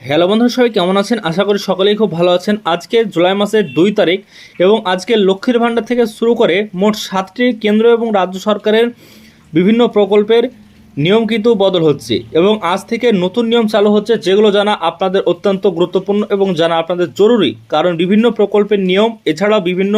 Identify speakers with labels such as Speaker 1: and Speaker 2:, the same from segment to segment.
Speaker 1: Hello বন্ধুরা, সবাই কেমন আছেন? আশা করি সকলেই খুব ভালো আছেন। আজকে জুলাই মাসের দুই তারিখ এবং আজকে লক্ষ্মীর ভাণ্ডার থেকে শুরু করে মোট সাতটি কেন্দ্র এবং রাজ্য সরকারের বিভিন্ন প্রকল্পের নিয়ম কিন্তু বদল হচ্ছে এবং আজ থেকে নতুন নিয়ম চালু হচ্ছে যেগুলো জানা আপনাদের অত্যন্ত গুরুত্বপূর্ণ এবং জানা আপনাদের জরুরি। কারণ বিভিন্ন প্রকল্পের নিয়ম, এছাড়াও বিভিন্ন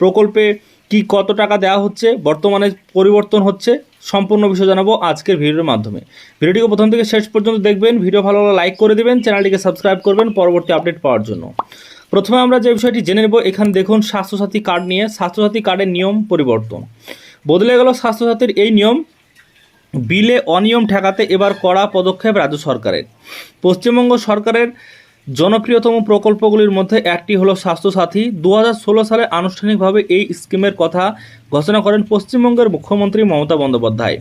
Speaker 1: প্রকল্পে কি কত টাকা দেওয়া হচ্ছে, বর্তমানে পরিবর্তন হচ্ছে সম্পূর্ণ বিষয় জানাব আজকের ভিডিওর মাধ্যমে। ভিডিওটিকে প্রথম থেকে শেষ পর্যন্ত দেখবেন, ভিডিও ভালো লাইক করে দেবেন, চ্যানেলটিকে সাবস্ক্রাইব করবেন পরবর্তী আপডেট পাওয়ার জন্য। প্রথমে আমরা যে বিষয়টি জেনে নেব, এখানে দেখুন স্বাস্থ্যসাথী কার্ড নিয়ে স্বাস্থ্যসাথী কার্ডের নিয়ম পরিবর্তন। বদলে গেল স্বাস্থ্যসাথীর এই নিয়ম, বিলে অনিয়ম ঠেকাতে এবার কড়া পদক্ষেপ রাজ্য সরকারের। পশ্চিমবঙ্গ সরকারের জনপ্রিয়তম প্রকল্পগুলির মধ্যে একটি হলো স্বাস্থ্যসাথী। দু হাজার ষোলো সালে আনুষ্ঠানিকভাবে এই স্কিমের কথা ঘোষণা করেন পশ্চিমবঙ্গের মুখ্যমন্ত্রী মমতা বন্দ্যোপাধ্যায়।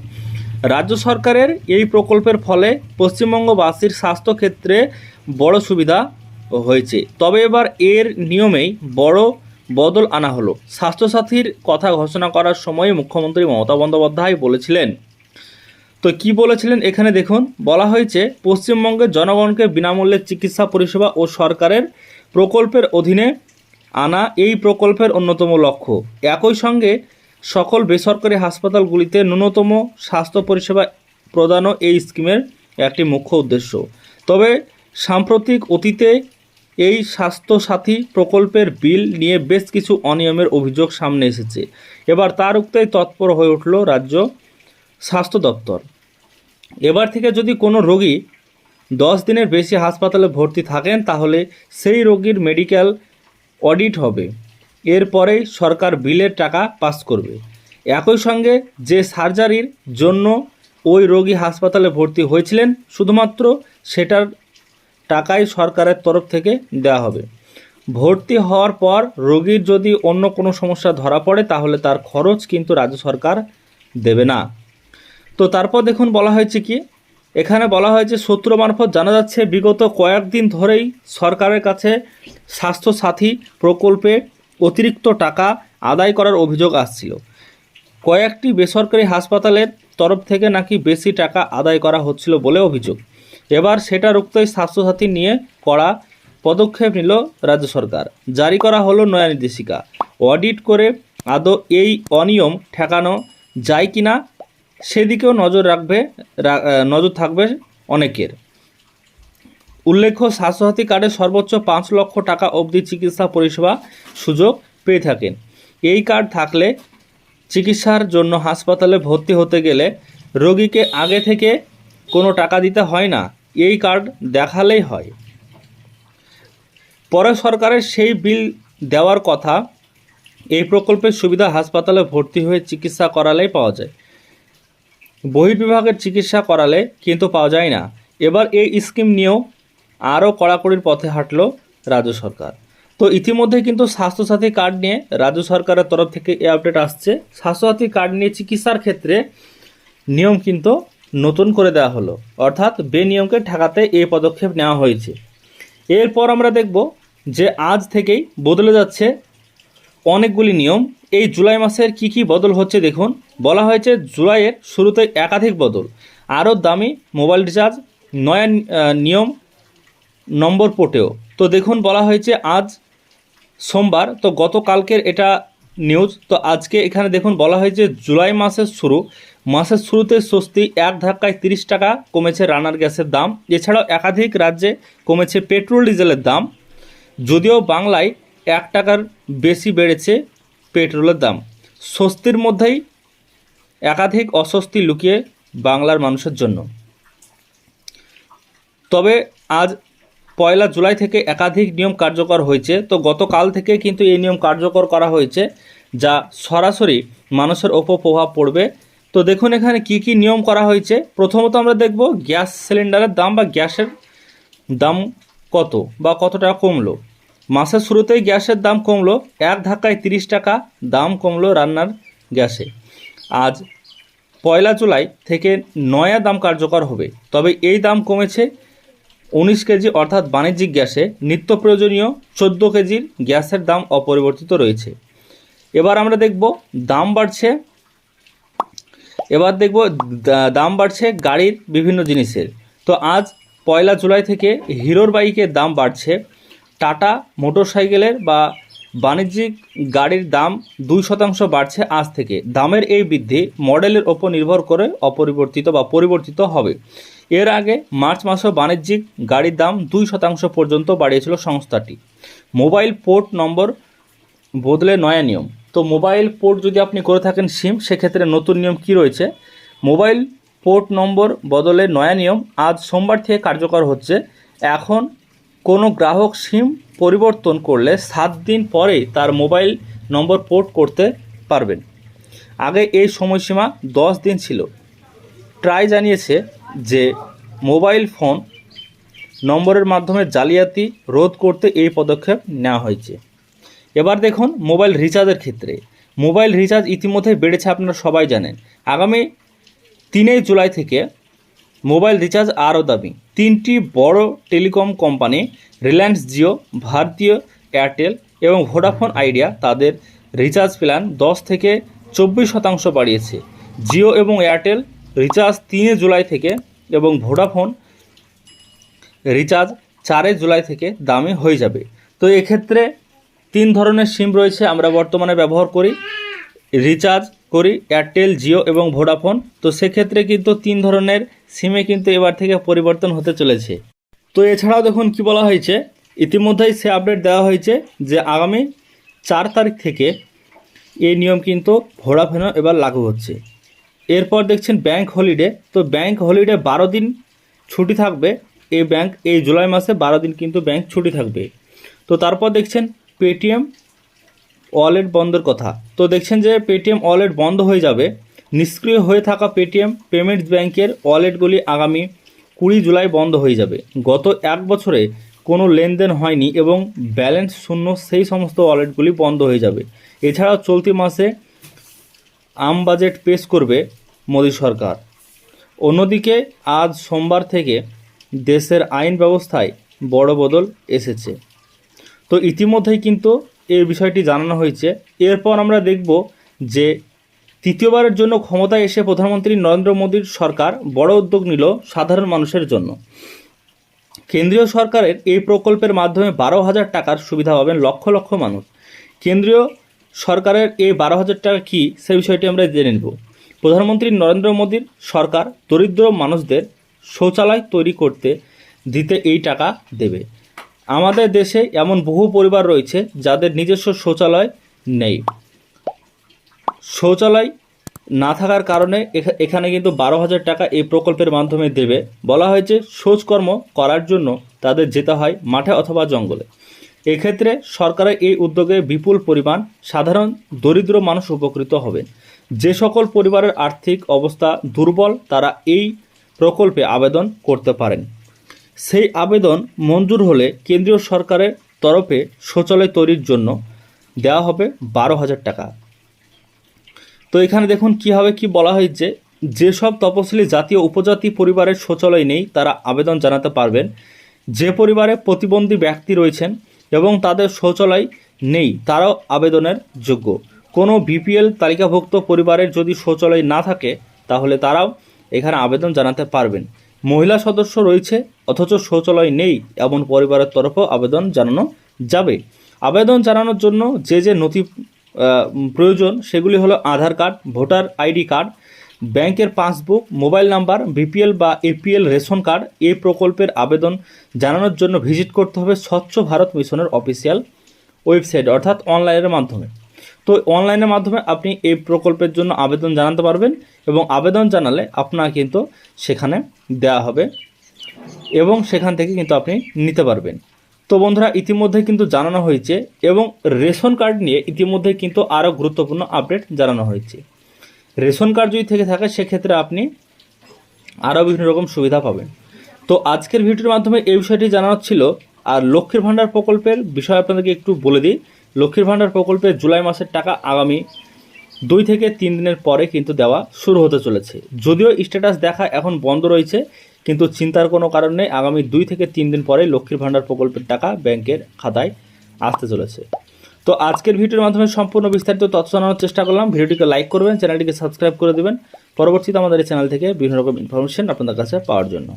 Speaker 1: রাজ্য সরকারের এই প্রকল্পের ফলে পশ্চিমবঙ্গবাসীর স্বাস্থ্যক্ষেত্রে বড় সুবিধা হয়েছে। তবে এবার এর নিয়মেই বড় বদল আনা হলো। স্বাস্থ্যসাথীর কথা ঘোষণা করার সময় মুখ্যমন্ত্রী মমতা বন্দ্যোপাধ্যায় বলেছিলেন, তো কি বলেছিলেন এখানে দেখুন, বলা হয়েছে পশ্চিমবঙ্গের জনগণকে বিনামূল্যে চিকিৎসা, পরিষেবা ও সরকারের প্রকল্পের অধীনে আনা এই প্রকল্পের অন্যতম লক্ষ্য। একই সঙ্গে সকল বেসরকারি হাসপাতালগুলিতে ন্যূনতম স্বাস্থ্য পরিষেবা প্রদানও এই স্কিমের একটি মুখ্য উদ্দেশ্য। তবে সাম্প্রতিক অতীতে এই স্বাস্থ্যসাথী প্রকল্পের বিল নিয়ে বেশ কিছু অনিয়মের অভিযোগ সামনে এসেছে। এবার তার উক্তেই তৎপর হয়ে উঠল রাজ্য স্বাস্থ্য দপ্তর। এবার থেকে যদি কোনো রোগী দশ দিনের বেশি হাসপাতালে ভর্তি থাকেন, তাহলে সেই রোগীর মেডিকেল অডিট হবে। এরপরেই সরকার বিলের টাকা পাস করবে। একই সঙ্গে যে সার্জারির জন্য ওই রোগী হাসপাতালে ভর্তি হয়েছিলেন, শুধুমাত্র সেটার টাকাই সরকারের তরফ থেকে দেওয়া হবে। ভর্তি হওয়ার পর রোগীর যদি অন্য কোনো সমস্যা ধরা পড়ে, তাহলে তার খরচ কিন্তু রাজ্য সরকার দেবে না। তো তারপর দেখুন বলা হয়েছে কি, এখানে বলা হয়েছে সূত্র মারফত জানা যাচ্ছে, বিগত কয়েকদিন ধরেই সরকারের কাছে স্বাস্থ্যসাথী প্রকল্পে অতিরিক্ত টাকা আদায় করার অভিযোগ আসছিল। কয়েকটি বেসরকারি হাসপাতালের তরফ থেকে নাকি বেশি টাকা আদায় করা হচ্ছিল বলে অভিযোগ। এবার সেটা রুখতেই স্বাস্থ্যসাথী নিয়ে করা পদক্ষেপ নিল রাজ্য সরকার। জারি করা হলো নয়া নির্দেশিকা। অডিট করে আদৌ এই অনিয়ম ঠেকানো যায় কিনা সেদিকেও নজর রাখবে নজর থাকবে অনেকের। উল্লেখ্য, স্বাস্থ্যসাথী কার্ডে সর্বোচ্চ পাঁচ লক্ষ টাকা অবধি চিকিৎসা পরিষেবা সুযোগ পেয়ে থাকেন। এই কার্ড থাকলে চিকিৎসার জন্য হাসপাতালে ভর্তি হতে গেলে রোগীকে আগে থেকে কোনো টাকা দিতে হয় না, এই কার্ড দেখালেই হয়। পরে সরকারের সেই বিল দেওয়ার কথা এই প্রকল্পের সুবিধা হাসপাতালে ভর্তি হয়ে চিকিৎসা করালেই পাওয়া যায়। বহির্বিভাগের চিকিৎসা করালে কিন্তু পাওয়া যায় না। এবার এই স্কিম নিয়েও আরও কড়াকড়ির পথে হাঁটল রাজ্য সরকার। তো ইতিমধ্যে কিন্তু স্বাস্থ্যসাথী কার্ড নিয়ে রাজ্য সরকারের তরফ থেকে এই আপডেট আসছে। স্বাস্থ্যসাথী কার্ড নিয়ে চিকিৎসার ক্ষেত্রে নিয়ম কিন্তু নতুন করে দেওয়া হলো। অর্থাৎ বেনিয়মকে ঠেকাতে এই পদক্ষেপ নেওয়া হয়েছে। এরপর আমরা দেখব যে আজ থেকেই বদলে যাচ্ছে অনেকগুলি নিয়ম। এই জুলাই মাসের কি কি বদল হচ্ছে দেখুন। বলা হয়েছে জুলাইয়ের শুরুতে একাধিক বদল। আরও দামি মোবাইল রিচার্জ, নয়া নিয়ম নম্বর পোর্টেও। তো দেখুন, বলা হয়েছে আজ সোমবার, তো গতকালকের এটা নিউজ। তো আজকে এখানে দেখুন, বলা হয়েছে জুলাই মাসের শুরু। মাসের শুরুতে স্বস্তি এক ধাক্কায় তিরিশ টাকা কমেছে রান্নার গ্যাসের দাম। এছাড়াও একাধিক রাজ্যে কমেছে পেট্রোল, ডিজেলের দাম। যদিও বাংলায় এক টাকার বেশি বেড়েছে পেট্রোলের দাম। স্বস্তির মধ্যেই একাধিক অস্বস্তি লুকিয়ে বাংলার মানুষের জন্য। তবে আজ পয়লা জুলাই থেকে একাধিক নিয়ম কার্যকর হয়েছে। তো গতকাল থেকে কিন্তু এই নিয়ম কার্যকর করা হয়েছে, যা সরাসরি মানুষের ওপর প্রভাব পড়বে। তো দেখুন এখানে কি কি নিয়ম করা হয়েছে। প্রথমত আমরা দেখব গ্যাস সিলিন্ডারের দাম বা গ্যাসের দাম কত বা কত টাকা কমলো। মাসের শুরুতেই গ্যাসের দাম কমলো, এক ধাক্কায় তিরিশ টাকা দাম কমলো রান্নার গ্যাসে। আজ পয়লা জুলাই থেকে নয়া দাম কার্যকর হবে, তবে এই দাম কমেছে উনিশ কেজি অর্থাৎ বাণিজ্যিক গ্যাসে নিত্য প্রয়োজনীয় চোদ্দ কেজির গ্যাসের দাম অপরিবর্তিত রয়েছে। এবার আমরা দেখব দাম বাড়ছে, এবার দেখব দাম বাড়ছে গাড়ির বিভিন্ন জিনিসের। তো আজ পয়লা জুলাই থেকে হিরোর বাইকের দাম বাড়ছে। টাটা মোটরসাইকেলের বা বাণিজ্যিক গাড়ির দাম দুই শতাংশ বাড়ছে আজ থেকে। দামের এই বৃদ্ধি মডেলের ওপর নির্ভর করে অপরিবর্তিত বা পরিবর্তিত হবে। এর আগে মার্চ মাসে বাণিজ্যিক গাড়ির দাম দুই শতাংশ পর্যন্ত বাড়িয়েছিল সংস্থাটি। মোবাইল পোর্ট নম্বর বদলে নয়া নিয়ম। তো মোবাইল পোর্ট যদি আপনি করে থাকেন সিম, সেক্ষেত্রে নতুন নিয়ম কি রয়েছে? মোবাইল পোর্ট নম্বর বদলে নয়া নিয়ম আজ সোমবার থেকে কার্যকর হচ্ছে। এখন কোনো গ্রাহক সিম পরিবর্তন করলে সাত দিন পরে তার মোবাইল নম্বর পোর্ট করতে পারবেন। আগে এই সময়সীমা দশ দিন ছিল। ট্রাই জানিয়েছে যে মোবাইল ফোন নম্বরের মাধ্যমে জালিয়াতি রোধ করতে এই পদক্ষেপ নেওয়া হয়েছে। এবার দেখুন মোবাইল রিচার্জের ক্ষেত্রে। মোবাইল রিচার্জ ইতিমধ্যে বেড়েছে আপনারা সবাই জানেন। আগামী তিনই জুলাই থেকে মোবাইল রিচার্জ আরও দাবি তিনটি বড় টেলিকম কোম্পানি রিলায়েন্স জিও, ভারতীয় এয়ারটেল এবং ভোডাফোন আইডিয়া তাদের রিচার্জ প্ল্যান দশ থেকে চব্বিশ শতাংশ বাড়িয়েছে। জিও এবং এয়ারটেল রিচার্জ তিনে জুলাই থেকে এবং ভোডাফোন রিচার্জ চারে জুলাই থেকে দামি হয়ে যাবে। তো এক্ষেত্রে তিন ধরনের সিম রয়েছে আমরা বর্তমানে ব্যবহার করি। রিচার্জ করি এয়ারটেল, জিও এবং ভোডাফোন। তো সেক্ষেত্রে কিন্তু তিন ধরনের সিমে কিন্তু এবার থেকে পরিবর্তন হতে চলেছে। তো এছাড়াও দেখুন কি বলা হয়েছে, ইতিমধ্যেই সে আপডেট দেওয়া হয়েছে যে আগামী চার তারিখ থেকে এই নিয়ম কিন্তু ভোডাফোনও এবার লাগু হচ্ছে। এরপর দেখছেন ব্যাংক হলিডে তো ব্যাংক হলিডে বারো দিন ছুটি থাকবে। এই ব্যাংক এই জুলাই মাসে বারো দিন কিন্তু ব্যাংক ছুটি থাকবে। তো তারপর দেখছেন পেটিএম ওয়ালেট বন্ধের কথা। তো দেখছেন যে পেটিএম ওয়ালেট বন্ধ হয়ে যাবে। নিষ্ক্রিয় হয়ে থাকা পেটিএম পেমেন্টস ব্যাংকের ওয়ালেটগুলি আগামী কুড়ি জুলাই বন্ধ হয়ে যাবে। গত এক বছরে কোনো লেনদেন হয়নি এবং ব্যালেন্স শূন্য সেই সমস্ত ওয়ালেটগুলি বন্ধ হয়ে যাবে। এছাড়াও চলতি মাসে আম বাজেট পেশ করবে মোদী সরকার। অন্যদিকে, আজ সোমবার থেকে দেশের আইন ব্যবস্থায় বড় বদল এসেছে। তো ইতিমধ্যেই কিন্তু এই বিষয়টি জানানো হয়েছে। এরপর আমরা দেখব যে তৃতীয়বারের জন্য ক্ষমতায় এসে প্রধানমন্ত্রী নরেন্দ্র মোদীর সরকার বড় উদ্যোগ নিল সাধারণ মানুষের জন্য। কেন্দ্রীয় সরকারের এই প্রকল্পের মাধ্যমে বারো হাজার টাকার সুবিধা পাবেন লক্ষ লক্ষ মানুষ। কেন্দ্রীয় সরকারের এই বারো হাজার টাকা কী, সে বিষয়টি আমরা জেনে নেব। প্রধানমন্ত্রী নরেন্দ্র মোদীর সরকার দরিদ্র মানুষদের শৌচালয় তৈরি করতে দিতে এই টাকা দেবে। আমাদের দেশে এমন বহু পরিবার রয়েছে যাদের নিজস্ব শৌচালয় নেই। শৌচালয় না থাকার কারণে এখা- এখানে কিন্তু বারো হাজার টাকা এই প্রকল্পের মাধ্যমে দেবে। বলা হয়েছে, শৌচকর্ম করার জন্য তাদের যেতে হয় মাঠে অথবা জঙ্গলে। এক্ষেত্রে সরকারের এই উদ্যোগে বিপুল পরিমাণ সাধারণ দরিদ্র মানুষ উপকৃত হবেন যে সকল পরিবারের আর্থিক অবস্থা দুর্বল, তারা এই প্রকল্পে আবেদন করতে পারেন। সেই আবেদন মঞ্জুর হলে কেন্দ্রীয় সরকারের তরফে শৌচালয় তৈরির জন্য দেওয়া হবে বারো হাজার টাকা। তো এখানে দেখুন কীভাবে কি বলা হয়েছে। যেসব তপশিলি জাতীয় উপজাতি পরিবারের শৌচালয় নেই, তারা আবেদন জানাতে পারবেন। যে পরিবারে প্রতিবন্ধী ব্যক্তি রয়েছেন এবং তাদের শৌচালয় নেই। তারাও আবেদনের যোগ্য। কোনো বিপিএল তালিকাভুক্ত পরিবারের যদি শৌচালয় না থাকে, তাহলে তারাও এখানে আবেদন জানাতে পারবেন। মহিলা সদস্য রয়েছে, অথচ শৌচালয় নেই এমন পরিবারের তরফেও আবেদন জানানো যাবে। আবেদন জানানোর জন্য যে যে নথি প্রয়োজন, সেগুলি হলো Aadhaar card, voter ID card ব্যাংকের পাসবুক, মোবাইল নাম্বার বিপিএল বা এপিএল রেশন কার্ড এই প্রকল্পের আবেদন জানানোর জন্য ভিজিট করতে হবে স্বচ্ছ ভারত মিশনের অফিসিয়াল ওয়েবসাইট, অর্থাৎ অনলাইনের মাধ্যমে। তো অনলাইনের মাধ্যমে আপনি এই প্রকল্পের জন্য আবেদন জানাতে পারবেন এবং আবেদন জানালে আপনার কিন্তু সেখানে দেওয়া হবে এবং সেখান থেকে কিন্তু আপনি নিতে পারবেন। তো বন্ধুরা, ইতিমধ্যে কিন্তু জানানো হয়েছে এবং রেশন কার্ড নিয়ে ইতিমধ্যে কিন্তু আরও গুরুত্বপূর্ণ আপডেট জানানো হয়েছে। রেশন কার্ড যদি থেকে থাকে, সেক্ষেত্রে আপনি আরও বিভিন্ন রকম সুবিধা পাবেন। তো আজকের ভিডিওর মাধ্যমে এই বিষয়টি জানানো ছিল। আর লক্ষ্মীর ভাণ্ডার প্রকল্পের বিষয় আপনাদেরকে একটু বলে দিই। লক্ষ্মীর ভাণ্ডার প্রকল্পে জুলাই মাসের টাকা আগামী দুই থেকে তিন দিনের পরে কিন্তু দেওয়া শুরু হতে চলেছে। যদিও স্ট্যাটাস দেখা এখন বন্ধ রয়েছে, কিন্তু চিন্তার কোনো কারণ নেই। আগামী দুই থেকে তিন দিন পরে লক্ষ্মীর ভাণ্ডার প্রকল্পের টাকা ব্যাংকের খাতায় আসতে চলেছে। তো আজকের ভিডিওর মাধ্যমে সম্পূর্ণ বিস্তারিত তথ্য জানানোর চেষ্টা করলাম। ভিডিওটিকে লাইক করবেন, চ্যানেলটিকে সাবস্ক্রাইব করে দেবেন। পরবর্তীতে আমাদের এই চ্যানেল থেকে বিভিন্ন রকম ইনফরমেশন আপনাদের কাছে পাওয়ার জন্য।